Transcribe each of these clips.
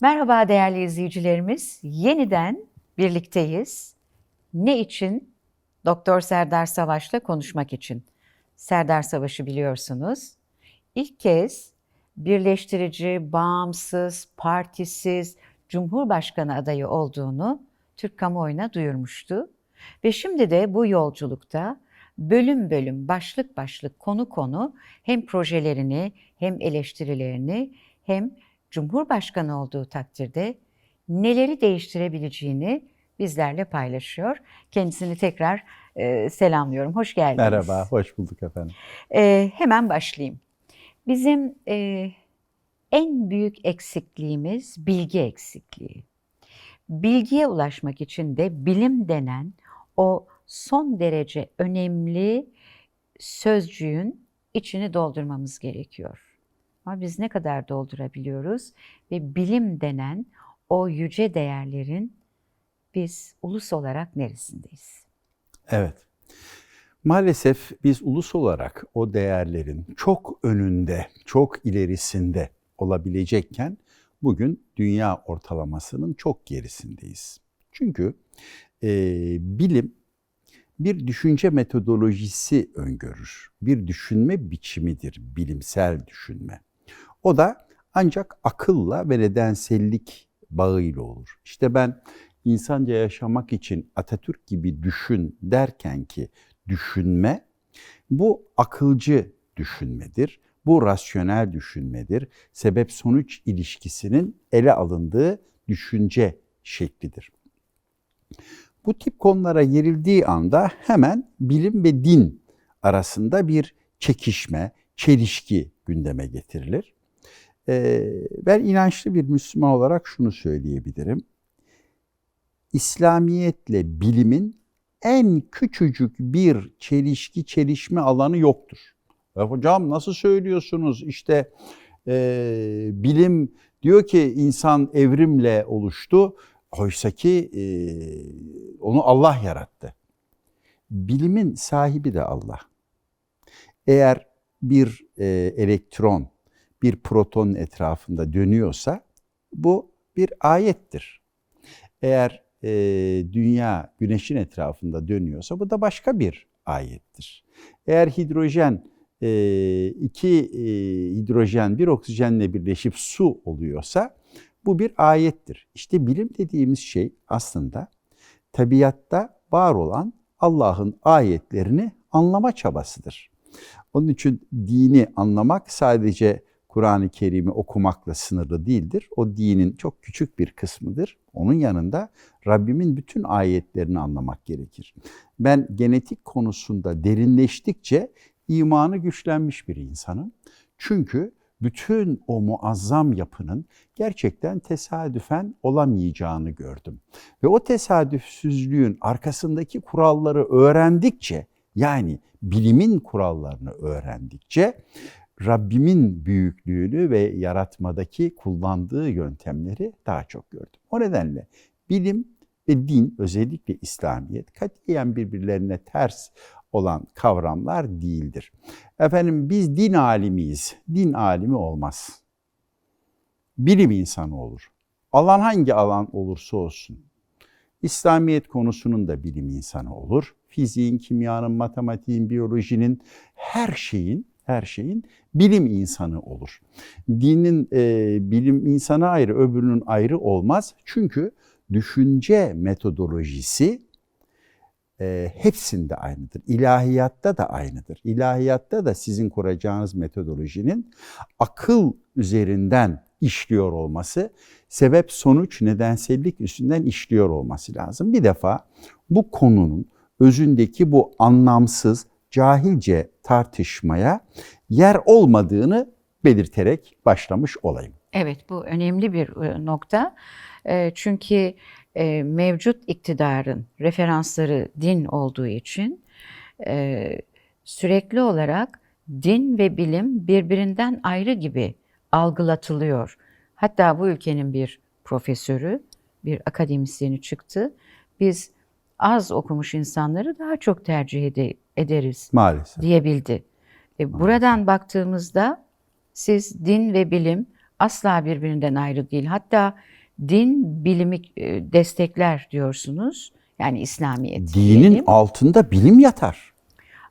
Merhaba değerli izleyicilerimiz. Yeniden birlikteyiz. Ne için? Doktor Serdar Savaş'la konuşmak için. Serdar Savaş'ı biliyorsunuz. İlk kez birleştirici, bağımsız, partisiz Cumhurbaşkanı adayı olduğunu Türk kamuoyuna duyurmuştu. Ve şimdi de bu yolculukta bölüm bölüm, başlık başlık, konu konu hem projelerini hem eleştirilerini hem Cumhurbaşkanı olduğu takdirde neleri değiştirebileceğini bizlerle paylaşıyor. Kendisini tekrar e, selamlıyorum. Hoş geldiniz. Merhaba, hoş bulduk efendim. E, hemen başlayayım. Bizim e, en büyük eksikliğimiz bilgi eksikliği. Bilgiye ulaşmak için de bilim denen o son derece önemli sözcüğün içini doldurmamız gerekiyor. Ama biz ne kadar doldurabiliyoruz ve bilim denen o yüce değerlerin biz ulus olarak neresindeyiz? Evet. Maalesef biz ulus olarak o değerlerin çok önünde, çok ilerisinde olabilecekken bugün dünya ortalamasının çok gerisindeyiz. Çünkü e, bilim bir düşünce metodolojisi öngörür. Bir düşünme biçimidir bilimsel düşünme. O da ancak akılla ve nedensellik bağıyla olur. İşte ben insanca yaşamak için Atatürk gibi düşün derken ki düşünme bu akılcı düşünmedir. Bu rasyonel düşünmedir. Sebep sonuç ilişkisinin ele alındığı düşünce şeklidir. Bu tip konulara girildiği anda hemen bilim ve din arasında bir çekişme, çelişki gündeme getirilir. Ee, ben inançlı bir Müslüman olarak şunu söyleyebilirim. İslamiyetle bilimin en küçücük bir çelişki, çelişme alanı yoktur. Ya hocam nasıl söylüyorsunuz? İşte e, bilim diyor ki insan evrimle oluştu. Oysa ki e, onu Allah yarattı. Bilimin sahibi de Allah. Eğer bir e, elektron bir protonun etrafında dönüyorsa bu bir ayettir. Eğer e, dünya güneşin etrafında dönüyorsa bu da başka bir ayettir. Eğer hidrojen e, iki e, hidrojen bir oksijenle birleşip su oluyorsa bu bir ayettir. İşte bilim dediğimiz şey aslında tabiatta var olan Allah'ın ayetlerini anlama çabasıdır. Onun için dini anlamak sadece Kur'an-ı Kerim'i okumakla sınırlı değildir. O dinin çok küçük bir kısmıdır. Onun yanında Rabbimin bütün ayetlerini anlamak gerekir. Ben genetik konusunda derinleştikçe imanı güçlenmiş bir insanım. Çünkü bütün o muazzam yapının gerçekten tesadüfen olamayacağını gördüm. Ve o tesadüfsüzlüğün arkasındaki kuralları öğrendikçe yani bilimin kurallarını öğrendikçe Rabbimin büyüklüğünü ve yaratmadaki kullandığı yöntemleri daha çok gördüm. O nedenle bilim ve din özellikle İslamiyet katiyen birbirlerine ters olan kavramlar değildir. Efendim biz din alimiyiz. Din alimi olmaz. Bilim insanı olur. Alan hangi alan olursa olsun. İslamiyet konusunun da bilim insanı olur. Fiziğin, kimyanın, matematiğin, biyolojinin her şeyin her şeyin bilim insanı olur. Dinin e, bilim insanı ayrı, öbürünün ayrı olmaz. Çünkü düşünce metodolojisi e, hepsinde aynıdır. İlahiyatta da aynıdır. İlahiyatta da sizin kuracağınız metodolojinin akıl üzerinden işliyor olması, sebep sonuç nedensellik üstünden işliyor olması lazım. Bir defa bu konunun özündeki bu anlamsız, cahilce tartışmaya yer olmadığını belirterek başlamış olayım. Evet bu önemli bir e, nokta. E, çünkü e, mevcut iktidarın referansları din olduğu için sürekli olarak din ve bilim birbirinden ayrı gibi algılatılıyor. Hatta bu ülkenin bir profesörü, bir akademisyeni çıktı. Biz az okumuş insanları daha çok tercih ede ederiz Maalesef. diyebildi. E, buradan baktığımızda siz din ve bilim asla birbirinden ayrı değil. Hatta din bilimi e, destekler diyorsunuz. Yani İslamiyet. Dinin diyelim. altında bilim yatar.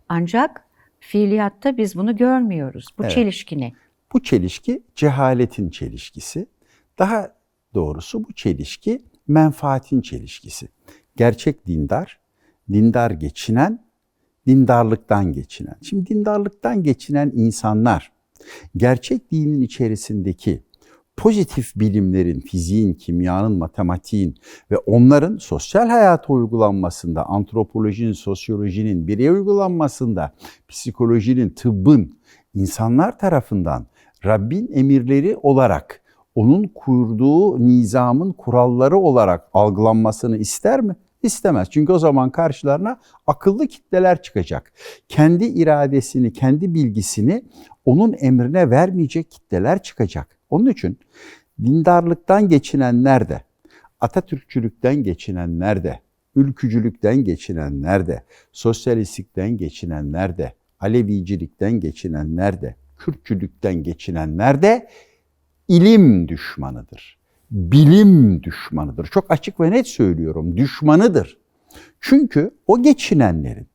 Ancak fiiliyatta biz bunu görmüyoruz. Bu Evet. çelişki ne? Bu çelişki cehaletin çelişkisi. Daha doğrusu bu çelişki menfaatin çelişkisi. Gerçek dindar, dindar geçinen, dindarlıktan geçinen. Şimdi dindarlıktan geçinen insanlar gerçek dinin içerisindeki pozitif bilimlerin, fiziğin, kimyanın, matematiğin ve onların sosyal hayata uygulanmasında, antropolojinin, sosyolojinin bireye uygulanmasında, psikolojinin, tıbbın insanlar tarafından Rabbin emirleri olarak, onun kurduğu nizamın kuralları olarak algılanmasını ister mi? İstemez. Çünkü o zaman karşılarına akıllı kitleler çıkacak. Kendi iradesini, kendi bilgisini onun emrine vermeyecek kitleler çıkacak. Onun için dindarlıktan geçinenler de, Atatürkçülükten geçinenler de, ülkücülükten geçinenler de, sosyalistlikten geçinenler de, Alevicilikten geçinenler de, Kürtçülükten geçinenler de ilim düşmanıdır. Bilim düşmanıdır. Çok açık ve net söylüyorum. Düşmanıdır. Çünkü o geçinenlerin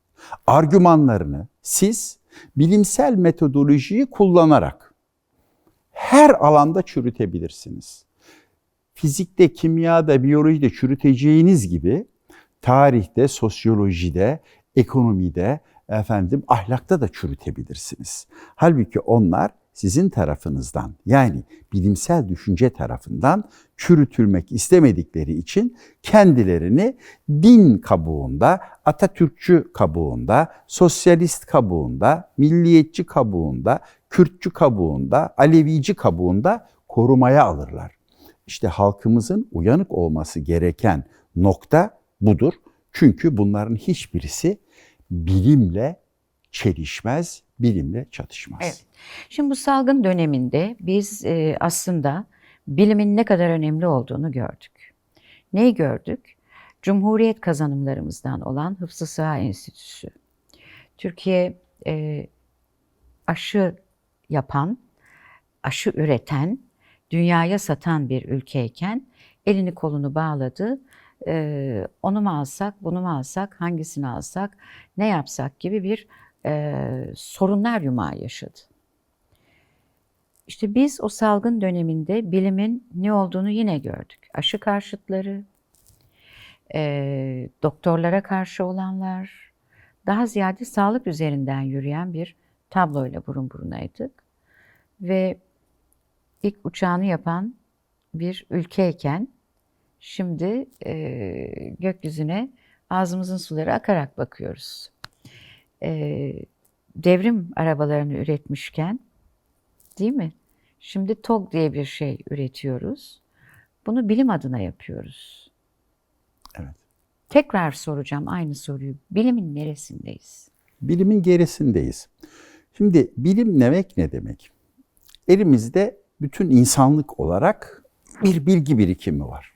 argümanlarını siz bilimsel metodolojiyi kullanarak her alanda çürütebilirsiniz. Fizikte, kimyada, biyolojide çürüteceğiniz gibi tarihte, sosyolojide, ekonomide, efendim ahlakta da çürütebilirsiniz. Halbuki onlar sizin tarafınızdan yani bilimsel düşünce tarafından çürütülmek istemedikleri için kendilerini din kabuğunda, Atatürkçü kabuğunda, sosyalist kabuğunda, milliyetçi kabuğunda, Kürtçü kabuğunda, Alevici kabuğunda korumaya alırlar. İşte halkımızın uyanık olması gereken nokta budur. Çünkü bunların hiçbirisi bilimle çelişmez, bilimle çatışmaz. Evet. Şimdi bu salgın döneminde biz e, aslında bilimin ne kadar önemli olduğunu gördük. Neyi gördük? Cumhuriyet kazanımlarımızdan olan Hıfzı Sıha Enstitüsü. Türkiye e, aşı yapan, aşı üreten, dünyaya satan bir ülkeyken elini kolunu bağladı. E, onu mu alsak, bunu mu alsak, hangisini alsak, ne yapsak gibi bir e, sorunlar yumağı yaşadı. İşte biz o salgın döneminde bilimin ne olduğunu yine gördük. Aşı karşıtları, e, doktorlara karşı olanlar, daha ziyade sağlık üzerinden yürüyen bir tabloyla burun burunaydık. Ve ilk uçağını yapan bir ülkeyken şimdi e, gökyüzüne ağzımızın suları akarak bakıyoruz. E, devrim arabalarını üretmişken değil mi? Şimdi TOG diye bir şey üretiyoruz. Bunu bilim adına yapıyoruz. Evet. Tekrar soracağım aynı soruyu. Bilimin neresindeyiz? Bilimin gerisindeyiz. Şimdi bilim demek ne demek? Elimizde bütün insanlık olarak bir bilgi birikimi var.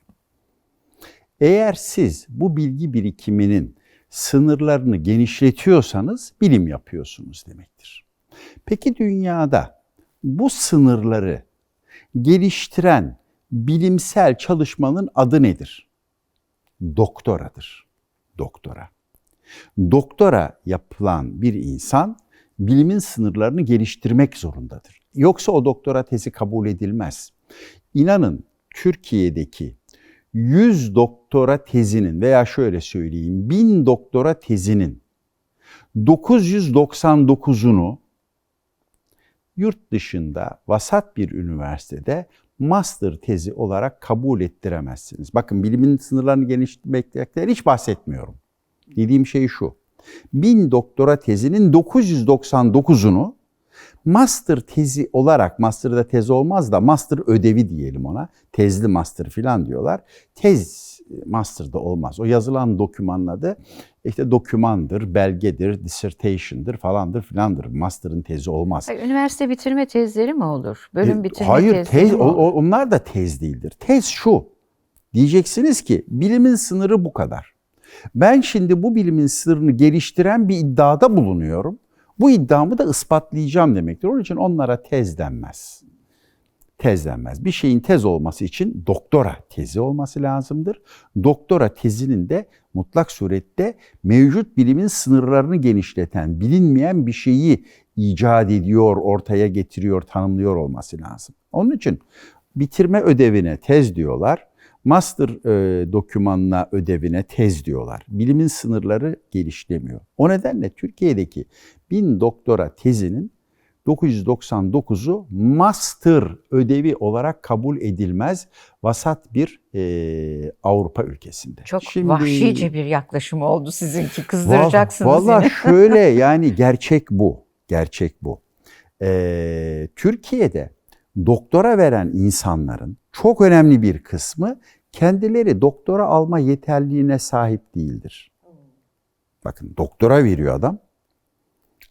Eğer siz bu bilgi birikiminin sınırlarını genişletiyorsanız bilim yapıyorsunuz demektir. Peki dünyada bu sınırları geliştiren bilimsel çalışmanın adı nedir? Doktoradır. Doktora. Doktora yapılan bir insan bilimin sınırlarını geliştirmek zorundadır. Yoksa o doktora tezi kabul edilmez. İnanın Türkiye'deki 100 doktora tezinin veya şöyle söyleyeyim 1000 doktora tezinin 999'unu yurt dışında vasat bir üniversitede master tezi olarak kabul ettiremezsiniz. Bakın bilimin sınırlarını genişletmekten hiç bahsetmiyorum. Dediğim şey şu. 1000 doktora tezinin 999'unu master tezi olarak, master'da tez olmaz da master ödevi diyelim ona. Tezli master falan diyorlar. Tez master'da olmaz. O yazılan dokümanın adı işte dokümandır, belgedir, dissertation'dır falandır filandır. Master'ın tezi olmaz. Hayır, üniversite bitirme tezleri mi olur? Bölüm E, bitirme Hayır, tezleri tez, mi olur? onlar da tez değildir. Tez şu. Diyeceksiniz ki bilimin sınırı bu kadar. Ben şimdi bu bilimin sınırını geliştiren bir iddiada bulunuyorum. Bu iddiamı da ispatlayacağım demektir. Onun için onlara tez denmez. tezlenmez. Bir şeyin tez olması için doktora tezi olması lazımdır. Doktora tezinin de mutlak surette mevcut bilimin sınırlarını genişleten, bilinmeyen bir şeyi icat ediyor, ortaya getiriyor, tanımlıyor olması lazım. Onun için bitirme ödevine tez diyorlar. Master e, dokümanına ödevine tez diyorlar. Bilimin sınırları gelişlemiyor. O nedenle Türkiye'deki bin doktora tezinin 999'u master ödevi olarak kabul edilmez vasat bir e, Avrupa ülkesinde. Çok Şimdi- vahşice bir yaklaşım oldu sizinki. Kızdıracaksınız Vallahi yine. şöyle yani gerçek bu. Gerçek bu. Ee, Türkiye'de doktora veren insanların çok önemli bir kısmı kendileri doktora alma yeterliğine sahip değildir. Bakın doktora veriyor adam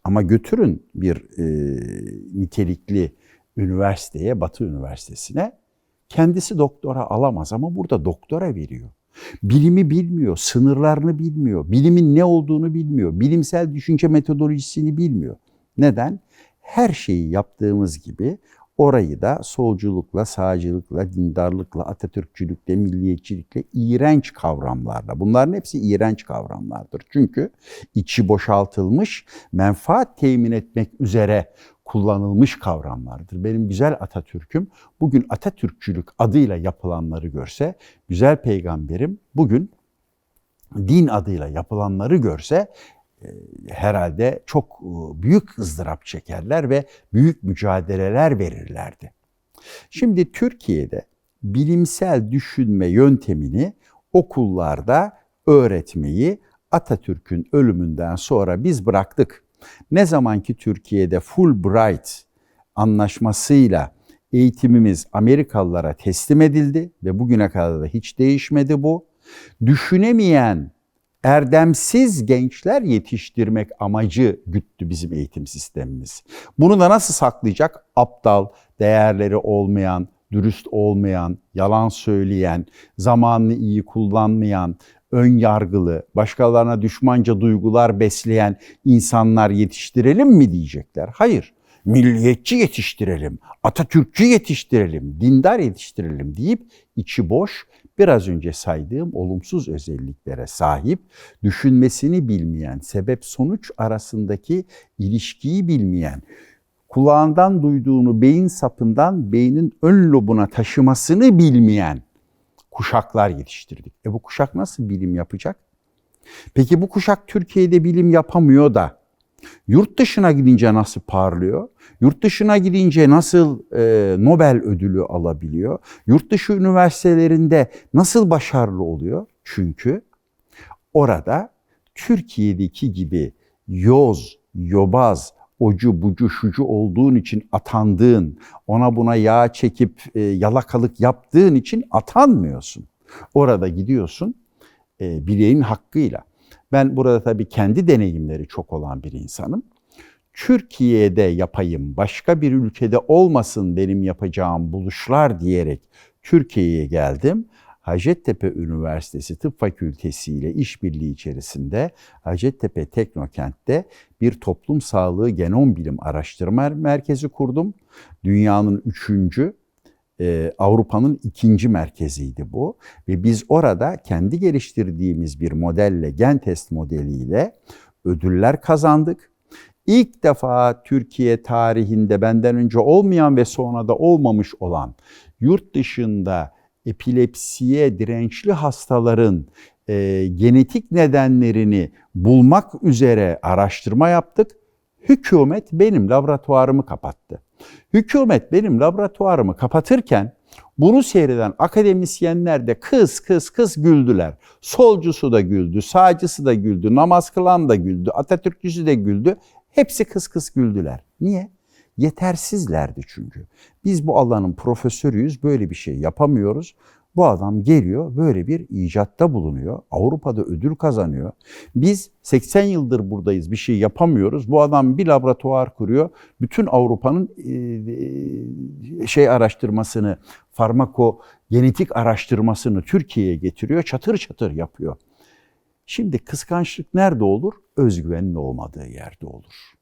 ama götürün bir e, nitelikli üniversiteye, Batı Üniversitesi'ne kendisi doktora alamaz ama burada doktora veriyor. Bilimi bilmiyor, sınırlarını bilmiyor, bilimin ne olduğunu bilmiyor, bilimsel düşünce metodolojisini bilmiyor. Neden? Her şeyi yaptığımız gibi orayı da solculukla, sağcılıkla, dindarlıkla, Atatürkçülükle, milliyetçilikle, iğrenç kavramlarla. Bunların hepsi iğrenç kavramlardır. Çünkü içi boşaltılmış, menfaat temin etmek üzere kullanılmış kavramlardır. Benim güzel Atatürk'üm bugün Atatürkçülük adıyla yapılanları görse, güzel peygamberim bugün din adıyla yapılanları görse herhalde çok e, büyük ızdırap çekerler ve büyük mücadeleler verirlerdi. Şimdi Türkiye'de bilimsel düşünme yöntemini okullarda öğretmeyi Atatürk'ün ölümünden sonra biz bıraktık. Ne zaman ki Türkiye'de Fulbright anlaşmasıyla eğitimimiz Amerikalılara teslim edildi ve bugüne kadar da hiç değişmedi bu. Düşünemeyen erdemsiz gençler yetiştirmek amacı güttü bizim eğitim sistemimiz. Bunu da nasıl saklayacak? Aptal, değerleri olmayan, dürüst olmayan, yalan söyleyen, zamanını iyi kullanmayan, ön yargılı, başkalarına düşmanca duygular besleyen insanlar yetiştirelim mi diyecekler? Hayır. Milliyetçi yetiştirelim, Atatürkçü yetiştirelim, dindar yetiştirelim deyip içi boş, biraz önce saydığım olumsuz özelliklere sahip, düşünmesini bilmeyen, sebep sonuç arasındaki ilişkiyi bilmeyen, kulağından duyduğunu beyin sapından beynin ön lobuna taşımasını bilmeyen kuşaklar yetiştirdik. E bu kuşak nasıl bilim yapacak? Peki bu kuşak Türkiye'de bilim yapamıyor da yurt dışına gidince nasıl parlıyor? Yurt dışına gidince nasıl e, Nobel ödülü alabiliyor? Yurt dışı üniversitelerinde nasıl başarılı oluyor? Çünkü orada Türkiye'deki gibi yoz, yobaz, ocu bucu şucu olduğun için atandığın, ona buna yağ çekip e, yalakalık yaptığın için atanmıyorsun. Orada gidiyorsun e, bileğin hakkıyla. Ben burada tabii kendi deneyimleri çok olan bir insanım. Türkiye'de yapayım, başka bir ülkede olmasın benim yapacağım buluşlar diyerek Türkiye'ye geldim. Hacettepe Üniversitesi Tıp Fakültesi ile işbirliği içerisinde Hacettepe Teknokent'te bir toplum sağlığı genom bilim araştırma merkezi kurdum. Dünyanın üçüncü, e, Avrupa'nın ikinci merkeziydi bu. Ve biz orada kendi geliştirdiğimiz bir modelle, gen test modeliyle ödüller kazandık. İlk defa Türkiye tarihinde benden önce olmayan ve sonra da olmamış olan yurt dışında epilepsiye dirençli hastaların e, genetik nedenlerini bulmak üzere araştırma yaptık. Hükümet benim laboratuvarımı kapattı. Hükümet benim laboratuvarımı kapatırken bunu seyreden akademisyenler de kız kız kız güldüler. Solcusu da güldü, sağcısı da güldü, namaz kılan da güldü, Atatürkçüsü de güldü. Hepsi kız kız güldüler. Niye? Yetersizlerdi çünkü. Biz bu alanın profesörüyüz, böyle bir şey yapamıyoruz. Bu adam geliyor, böyle bir icatta bulunuyor. Avrupa'da ödül kazanıyor. Biz 80 yıldır buradayız, bir şey yapamıyoruz. Bu adam bir laboratuvar kuruyor. Bütün Avrupa'nın e, şey araştırmasını, farmako genetik araştırmasını Türkiye'ye getiriyor. Çatır çatır yapıyor. Şimdi kıskançlık nerede olur? Özgüvenin olmadığı yerde olur.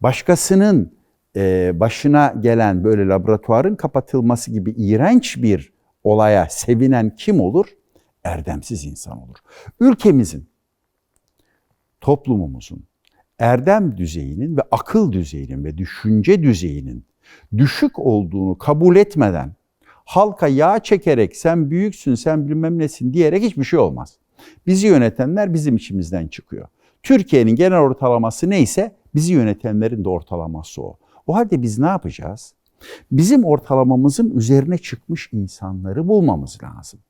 Başkasının e, başına gelen böyle laboratuvarın kapatılması gibi iğrenç bir olaya sevinen kim olur? Erdemsiz insan olur. Ülkemizin, toplumumuzun erdem düzeyinin ve akıl düzeyinin ve düşünce düzeyinin düşük olduğunu kabul etmeden halka yağ çekerek sen büyüksün, sen bilmem nesin diyerek hiçbir şey olmaz. Bizi yönetenler bizim içimizden çıkıyor. Türkiye'nin genel ortalaması neyse bizi yönetenlerin de ortalaması o. O halde biz ne yapacağız? Bizim ortalamamızın üzerine çıkmış insanları bulmamız lazım.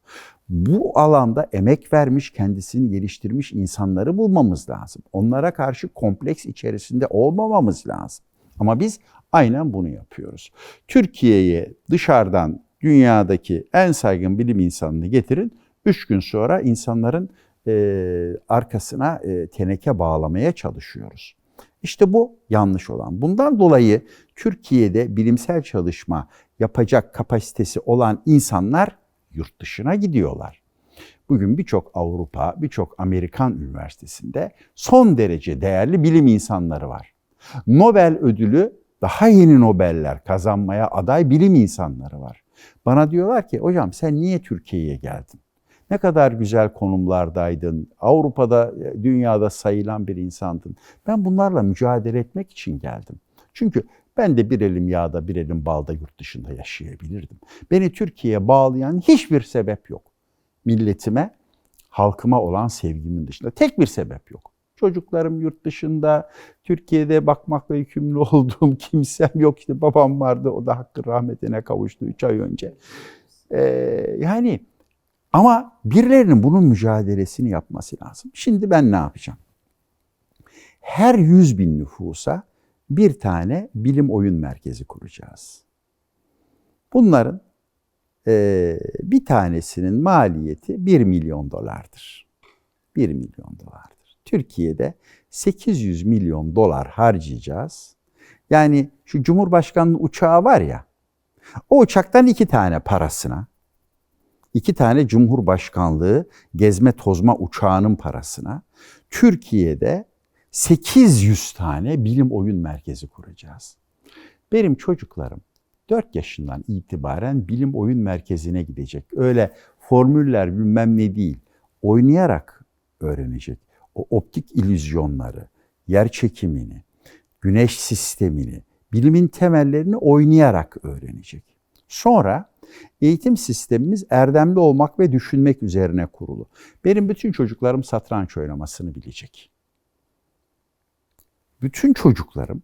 Bu alanda emek vermiş, kendisini geliştirmiş insanları bulmamız lazım. Onlara karşı kompleks içerisinde olmamamız lazım. Ama biz aynen bunu yapıyoruz. Türkiye'ye dışarıdan dünyadaki en saygın bilim insanını getirin. Üç gün sonra insanların e, arkasına e, teneke bağlamaya çalışıyoruz. İşte bu yanlış olan. Bundan dolayı Türkiye'de bilimsel çalışma yapacak kapasitesi olan insanlar yurt dışına gidiyorlar. Bugün birçok Avrupa, birçok Amerikan üniversitesinde son derece değerli bilim insanları var. Nobel ödülü daha yeni Nobeller kazanmaya aday bilim insanları var. Bana diyorlar ki hocam sen niye Türkiye'ye geldin? Ne kadar güzel konumlardaydın. Avrupa'da, dünyada sayılan bir insandın. Ben bunlarla mücadele etmek için geldim. Çünkü ben de bir elim yağda, bir elim balda yurt dışında yaşayabilirdim. Beni Türkiye'ye bağlayan hiçbir sebep yok. Milletime, halkıma olan sevgimin dışında tek bir sebep yok. Çocuklarım yurt dışında, Türkiye'de bakmakla yükümlü olduğum kimsem yok. İşte babam vardı, o da hakkı rahmetine kavuştu 3 ay önce. Ee, yani ama birilerinin bunun mücadelesini yapması lazım. Şimdi ben ne yapacağım? Her 100 bin nüfusa bir tane bilim oyun merkezi kuracağız. Bunların e, bir tanesinin maliyeti 1 milyon dolardır. 1 milyon dolardır. Türkiye'de 800 milyon dolar harcayacağız. Yani şu Cumhurbaşkanlığı uçağı var ya, o uçaktan iki tane parasına, iki tane Cumhurbaşkanlığı gezme tozma uçağının parasına Türkiye'de 800 tane bilim oyun merkezi kuracağız. Benim çocuklarım 4 yaşından itibaren bilim oyun merkezine gidecek. Öyle formüller bilmem ne değil. Oynayarak öğrenecek. O optik illüzyonları, yer çekimini, güneş sistemini, bilimin temellerini oynayarak öğrenecek. Sonra eğitim sistemimiz erdemli olmak ve düşünmek üzerine kurulu. Benim bütün çocuklarım satranç oynamasını bilecek. Bütün çocuklarım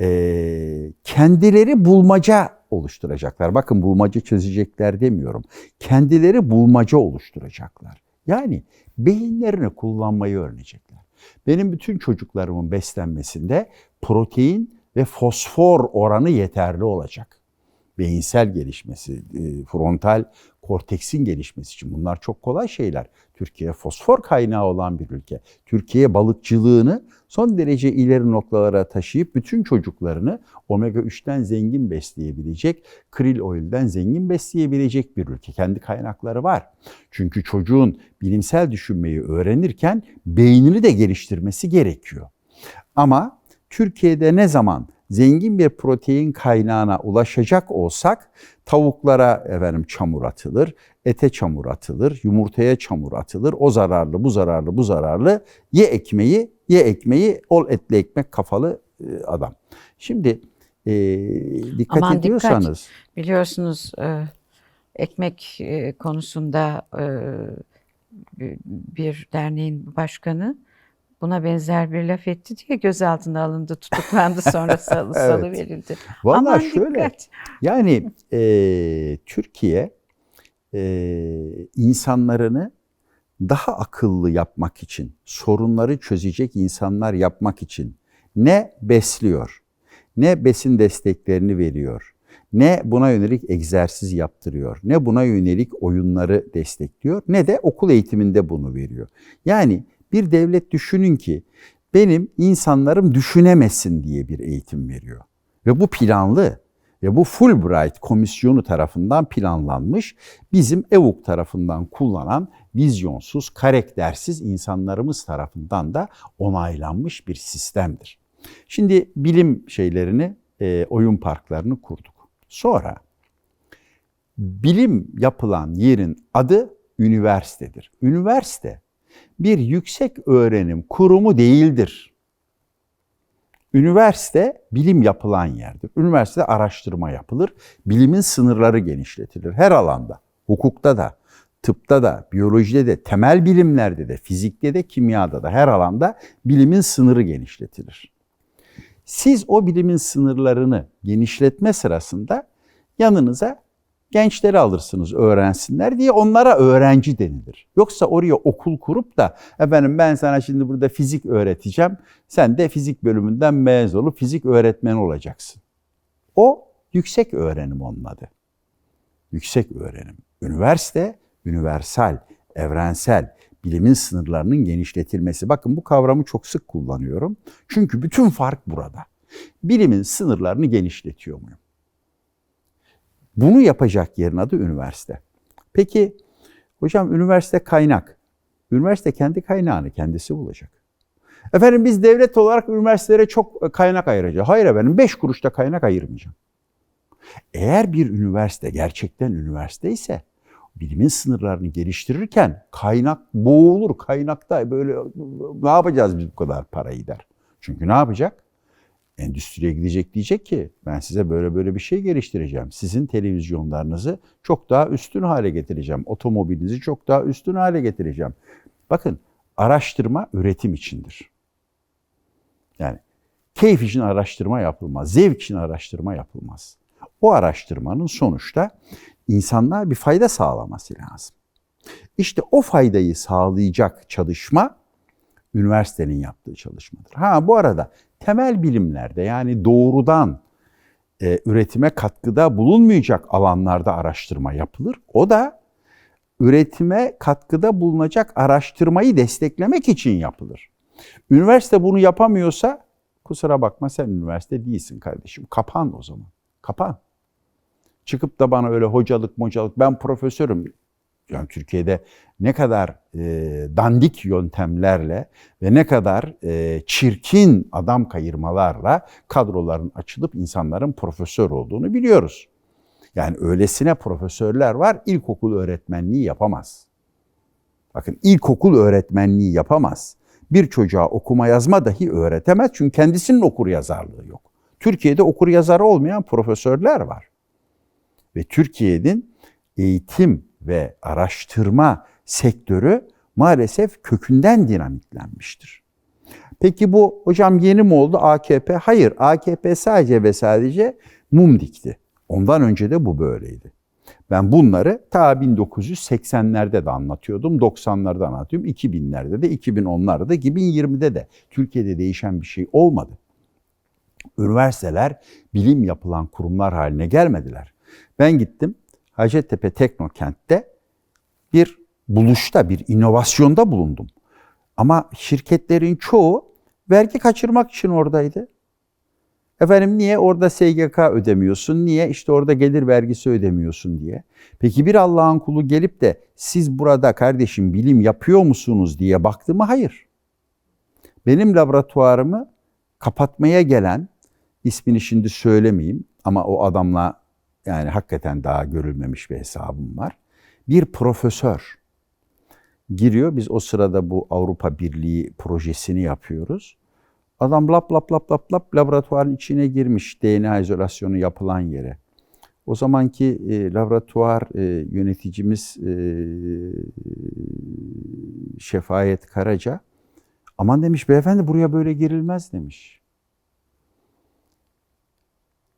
e, kendileri bulmaca oluşturacaklar. Bakın bulmaca çözecekler demiyorum. Kendileri bulmaca oluşturacaklar. Yani beyinlerini kullanmayı öğrenecekler. Benim bütün çocuklarımın beslenmesinde protein ve fosfor oranı yeterli olacak. Beyinsel gelişmesi, frontal korteksin gelişmesi için bunlar çok kolay şeyler. Türkiye fosfor kaynağı olan bir ülke. Türkiye balıkçılığını son derece ileri noktalara taşıyıp bütün çocuklarını omega 3'ten zengin besleyebilecek, krill oil'den zengin besleyebilecek bir ülke. Kendi kaynakları var. Çünkü çocuğun bilimsel düşünmeyi öğrenirken beynini de geliştirmesi gerekiyor. Ama Türkiye'de ne zaman zengin bir protein kaynağına ulaşacak olsak tavuklara efendim çamur atılır, ete çamur atılır, yumurtaya çamur atılır. O zararlı, bu zararlı, bu zararlı. Ye ekmeği, ye ekmeği, ol etli ekmek kafalı e, adam. Şimdi e, dikkat Aman ediyorsanız. Dikkat. Biliyorsunuz e, ekmek e, konusunda e, bir derneğin başkanı buna benzer bir laf etti diye gözaltına alındı, tutuklandı sonra salı, Evet. salı verildi. Aman şöyle. dikkat. Yani e, Türkiye e, insanlarını daha akıllı yapmak için, sorunları çözecek insanlar yapmak için ne besliyor, ne besin desteklerini veriyor, ne buna yönelik egzersiz yaptırıyor, ne buna yönelik oyunları destekliyor, ne de okul eğitiminde bunu veriyor. Yani bir devlet düşünün ki benim insanlarım düşünemesin diye bir eğitim veriyor. Ve bu planlı. Ve bu Fulbright komisyonu tarafından planlanmış, bizim EVUK tarafından kullanan vizyonsuz, karaktersiz insanlarımız tarafından da onaylanmış bir sistemdir. Şimdi bilim şeylerini e, oyun parklarını kurduk. Sonra bilim yapılan yerin adı üniversitedir. Üniversite bir yüksek öğrenim kurumu değildir. Üniversite bilim yapılan yerdir. Üniversitede araştırma yapılır, bilimin sınırları genişletilir her alanda. Hukukta da, tıpta da, biyolojide de, temel bilimlerde de, fizikte de, kimyada da her alanda bilimin sınırı genişletilir. Siz o bilimin sınırlarını genişletme sırasında yanınıza gençleri alırsınız öğrensinler diye onlara öğrenci denilir. Yoksa oraya okul kurup da efendim ben sana şimdi burada fizik öğreteceğim. Sen de fizik bölümünden mezun olup fizik öğretmeni olacaksın. O yüksek öğrenim onun adı. Yüksek öğrenim. Üniversite, üniversal, evrensel, bilimin sınırlarının genişletilmesi. Bakın bu kavramı çok sık kullanıyorum. Çünkü bütün fark burada. Bilimin sınırlarını genişletiyor muyum? Bunu yapacak yerin adı üniversite. Peki hocam üniversite kaynak. Üniversite kendi kaynağını kendisi bulacak. Efendim biz devlet olarak üniversitelere çok kaynak ayıracağız. Hayır efendim 5 kuruşta kaynak ayırmayacağım. Eğer bir üniversite gerçekten üniversite ise bilimin sınırlarını geliştirirken kaynak boğulur. Kaynakta böyle ne yapacağız biz bu kadar parayı der. Çünkü ne yapacak? Endüstriye gidecek diyecek ki ben size böyle böyle bir şey geliştireceğim. Sizin televizyonlarınızı çok daha üstün hale getireceğim. Otomobilinizi çok daha üstün hale getireceğim. Bakın araştırma üretim içindir. Yani keyif için araştırma yapılmaz, zevk için araştırma yapılmaz. O araştırmanın sonuçta insanlığa bir fayda sağlaması lazım. İşte o faydayı sağlayacak çalışma üniversitenin yaptığı çalışmadır. Ha bu arada temel bilimlerde yani doğrudan e, üretime katkıda bulunmayacak alanlarda araştırma yapılır. O da üretime katkıda bulunacak araştırmayı desteklemek için yapılır. Üniversite bunu yapamıyorsa kusura bakma sen üniversite değilsin kardeşim. Kapan o zaman. Kapan. Çıkıp da bana öyle hocalık mocalık ben profesörüm. Yani Türkiye'de ne kadar e, dandik yöntemlerle ve ne kadar e, çirkin adam kayırmalarla kadroların açılıp insanların profesör olduğunu biliyoruz. Yani öylesine profesörler var ilkokul öğretmenliği yapamaz. Bakın ilkokul öğretmenliği yapamaz. Bir çocuğa okuma yazma dahi öğretemez çünkü kendisinin okur yazarlığı yok. Türkiye'de okur yazarı olmayan profesörler var. Ve Türkiye'nin eğitim ve araştırma sektörü maalesef kökünden dinamitlenmiştir. Peki bu hocam yeni mi oldu AKP? Hayır AKP sadece ve sadece mum dikti. Ondan önce de bu böyleydi. Ben bunları ta 1980'lerde de anlatıyordum, 90'larda anlatıyorum, 2000'lerde de, 2010'larda da, 2020'de de. Türkiye'de değişen bir şey olmadı. Üniversiteler bilim yapılan kurumlar haline gelmediler. Ben gittim Hacettepe Teknokent'te bir buluşta, bir inovasyonda bulundum. Ama şirketlerin çoğu vergi kaçırmak için oradaydı. Efendim niye orada SGK ödemiyorsun? Niye işte orada gelir vergisi ödemiyorsun diye. Peki bir Allah'ın kulu gelip de siz burada kardeşim bilim yapıyor musunuz diye baktı mı? Hayır. Benim laboratuvarımı kapatmaya gelen ismini şimdi söylemeyeyim ama o adamla yani hakikaten daha görülmemiş bir hesabım var. Bir profesör giriyor. Biz o sırada bu Avrupa Birliği projesini yapıyoruz. Adam lap lap lap lap lap laboratuvarın içine girmiş DNA izolasyonu yapılan yere. O zamanki e, laboratuvar e, yöneticimiz e, Şefayet Karaca aman demiş beyefendi buraya böyle girilmez demiş.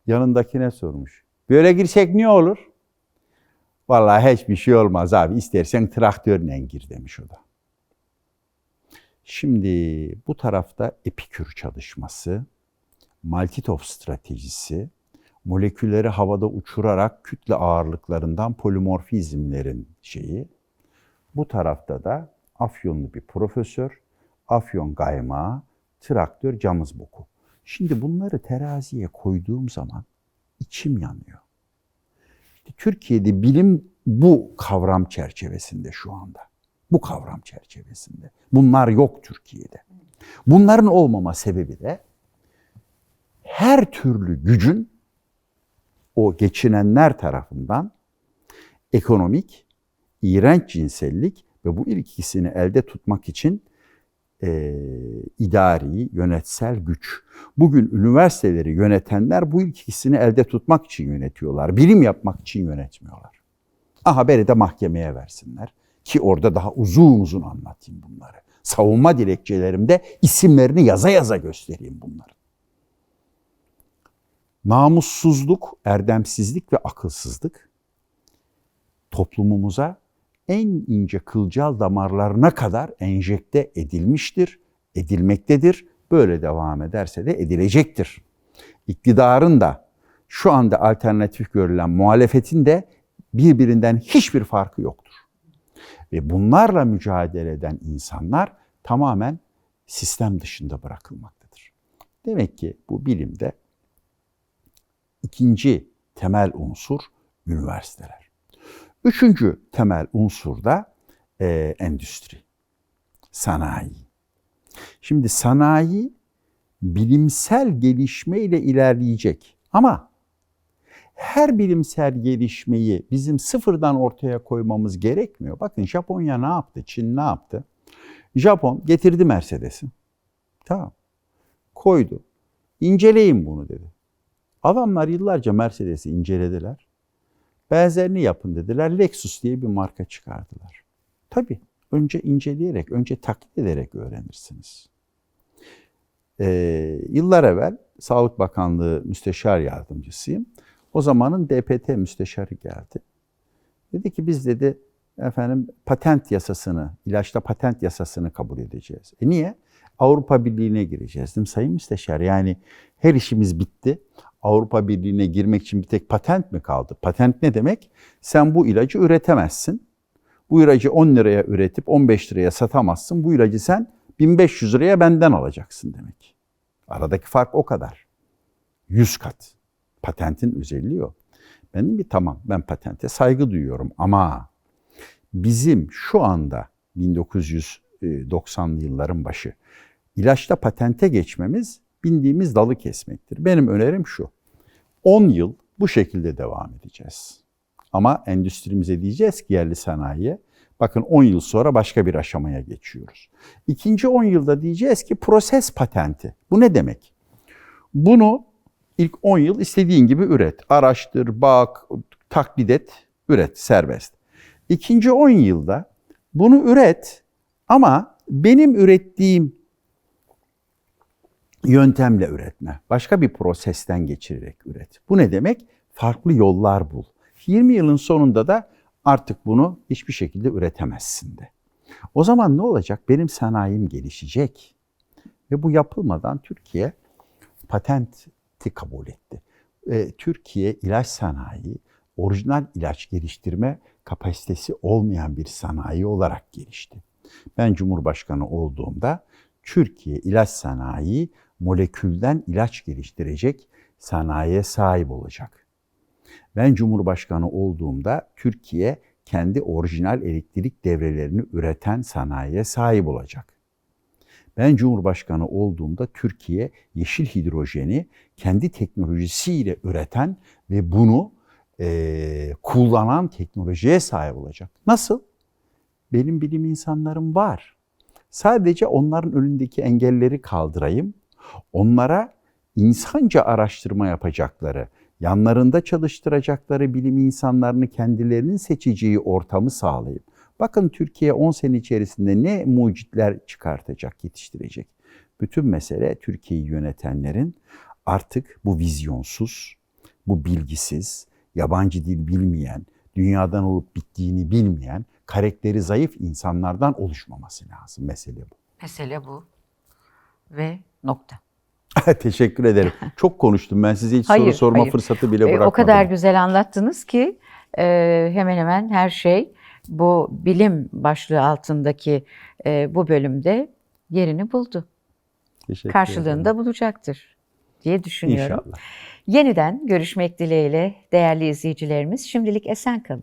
Yanındakine sormuş. Böyle girsek ne olur? Vallahi hiçbir şey olmaz abi. İstersen traktörle gir demiş o da. Şimdi bu tarafta epikür çalışması, Maltitov stratejisi, molekülleri havada uçurarak kütle ağırlıklarından polimorfizmlerin şeyi. Bu tarafta da Afyonlu bir profesör, Afyon gaymağı, traktör camız boku. Şimdi bunları teraziye koyduğum zaman içim yanıyor. İşte Türkiye'de bilim bu kavram çerçevesinde şu anda. Bu kavram çerçevesinde. Bunlar yok Türkiye'de. Bunların olmama sebebi de her türlü gücün o geçinenler tarafından ekonomik, iğrenç cinsellik ve bu ikisini elde tutmak için e, idari, yönetsel güç. Bugün üniversiteleri yönetenler bu ikisini elde tutmak için yönetiyorlar. Bilim yapmak için yönetmiyorlar. Ha, haberi de mahkemeye versinler. Ki orada daha uzun uzun anlatayım bunları. Savunma dilekçelerimde isimlerini yaza yaza göstereyim bunları. Namussuzluk, erdemsizlik ve akılsızlık toplumumuza en ince kılcal damarlarına kadar enjekte edilmiştir, edilmektedir. Böyle devam ederse de edilecektir. İktidarın da şu anda alternatif görülen muhalefetin de birbirinden hiçbir farkı yoktur. Ve bunlarla mücadele eden insanlar tamamen sistem dışında bırakılmaktadır. Demek ki bu bilimde ikinci temel unsur üniversiteler. Üçüncü temel unsur da e, endüstri, sanayi. Şimdi sanayi bilimsel gelişmeyle ilerleyecek ama her bilimsel gelişmeyi bizim sıfırdan ortaya koymamız gerekmiyor. Bakın Japonya ne yaptı, Çin ne yaptı? Japon getirdi Mercedes'i. Tamam. Koydu. İnceleyin bunu dedi. Adamlar yıllarca Mercedes'i incelediler. Benzerini yapın dediler. Lexus diye bir marka çıkardılar. Tabii önce inceleyerek, önce taklit ederek öğrenirsiniz. Ee, yıllar evvel Sağlık Bakanlığı Müsteşar Yardımcısıyım. O zamanın DPT müsteşarı geldi. Dedi ki biz dedi efendim patent yasasını, ilaçta patent yasasını kabul edeceğiz. E niye? Avrupa Birliği'ne gireceğiz. Dedim sayın müsteşar yani her işimiz bitti. Avrupa Birliği'ne girmek için bir tek patent mi kaldı? Patent ne demek? Sen bu ilacı üretemezsin. Bu ilacı 10 liraya üretip 15 liraya satamazsın. Bu ilacı sen 1500 liraya benden alacaksın demek. Aradaki fark o kadar. 100 kat. Patentin özelliği o. Ben dedim ki tamam ben patente saygı duyuyorum ama bizim şu anda 1990'lı yılların başı ilaçta patente geçmemiz bindiğimiz dalı kesmektir. Benim önerim şu. 10 yıl bu şekilde devam edeceğiz. Ama endüstrimize diyeceğiz ki yerli sanayiye bakın 10 yıl sonra başka bir aşamaya geçiyoruz. İkinci 10 yılda diyeceğiz ki proses patenti. Bu ne demek? Bunu ilk 10 yıl istediğin gibi üret. Araştır, bak, taklit et, üret serbest. İkinci 10 yılda bunu üret ama benim ürettiğim yöntemle üretme. Başka bir prosesten geçirerek üret. Bu ne demek? Farklı yollar bul. 20 yılın sonunda da artık bunu hiçbir şekilde üretemezsin de. O zaman ne olacak? Benim sanayim gelişecek. Ve bu yapılmadan Türkiye patenti kabul etti. E, Türkiye ilaç sanayi, orijinal ilaç geliştirme kapasitesi olmayan bir sanayi olarak gelişti. Ben Cumhurbaşkanı olduğumda Türkiye ilaç sanayi molekülden ilaç geliştirecek sanayiye sahip olacak. Ben Cumhurbaşkanı olduğumda Türkiye kendi orijinal elektrik devrelerini üreten sanayiye sahip olacak. Ben Cumhurbaşkanı olduğumda Türkiye yeşil hidrojeni kendi teknolojisiyle üreten ve bunu e, kullanan teknolojiye sahip olacak. Nasıl? Benim bilim insanlarım var. Sadece onların önündeki engelleri kaldırayım. Onlara insanca araştırma yapacakları, yanlarında çalıştıracakları bilim insanlarını kendilerinin seçeceği ortamı sağlayıp bakın Türkiye 10 sene içerisinde ne mucitler çıkartacak, yetiştirecek. Bütün mesele Türkiye'yi yönetenlerin artık bu vizyonsuz, bu bilgisiz, yabancı dil bilmeyen, dünyadan olup bittiğini bilmeyen, karakteri zayıf insanlardan oluşmaması lazım. Mesele bu. Mesele bu. Ve nokta. Teşekkür ederim. Çok konuştum. Ben size hiç Hayır, soru sorma hayır. fırsatı bile E, bırakmadım. o kadar güzel anlattınız ki e, hemen hemen her şey bu bilim başlığı altındaki e, bu bölümde yerini buldu. Teşekkür Karşılığını ederim. bulacaktır diye düşünüyorum. İnşallah. Yeniden görüşmek dileğiyle değerli izleyicilerimiz. Şimdilik esen kalın.